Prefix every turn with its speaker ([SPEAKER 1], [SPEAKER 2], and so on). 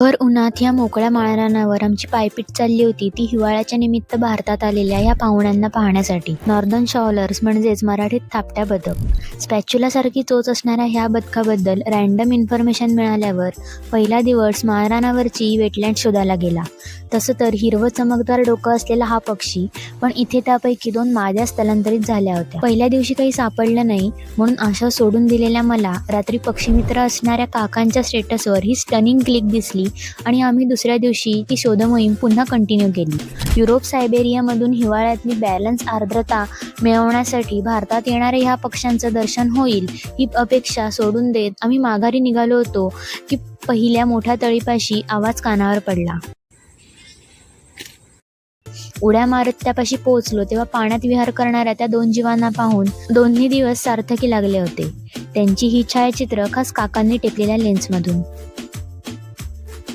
[SPEAKER 1] भर उन्हात या मोकळ्या माळरानावर आमची पायपीट चालली होती. ती हिवाळ्याच्या निमित्त भारतात आलेल्या या पाहुण्यांना पाहण्यासाठी. नॉर्दर्न शॉलर्स म्हणजेच मराठीत थापट्या बदक स्पॅच्युलासारखी चोच असणाऱ्या ह्या बदकाबद्दल रॅन्डम इन्फॉर्मेशन मिळाल्यावर पहिला दिवस माळरानावरची वेटलँड शोधायला गेला. तसं तर हिरवं चमकदार डोकं असलेला हा पक्षी पण इथे त्यापैकी दोन माद्या स्थलांतरित झाल्या होत्या. पहिल्या दिवशी काही सापडलं नाही म्हणून आशा सोडून दिलेल्या मला रात्री पक्षीमित्र असणाऱ्या काकांच्या स्टेटसवर ही स्टनिंग क्लिक दिसली. आणि आम्ही दुसऱ्या दिवशी ती शोध मोहीम पुन्हा कंटिन्यू केली. युरोप सायबेरियामधून हिवाळ्यातली बॅलन्स आर्द्रता मिळवण्यासाठी भारतात येणाऱ्या ह्या पक्ष्यांचं दर्शन होईल ही अपेक्षा सोडून देत आम्ही माघारी निघालो होतो की पहिल्या मोठ्या तळीपाशी आवाज कानावर पडला. उड्या मारत त्यापाशी पोहोचलो तेव्हा पाण्यात विहार करणाऱ्या त्या दोन जीवांना पाहून दोन्ही दिवस सार्थकी लागले होते. त्यांची ही छायाचित्र खास काकांनी टेकलेल्या लेन्समधून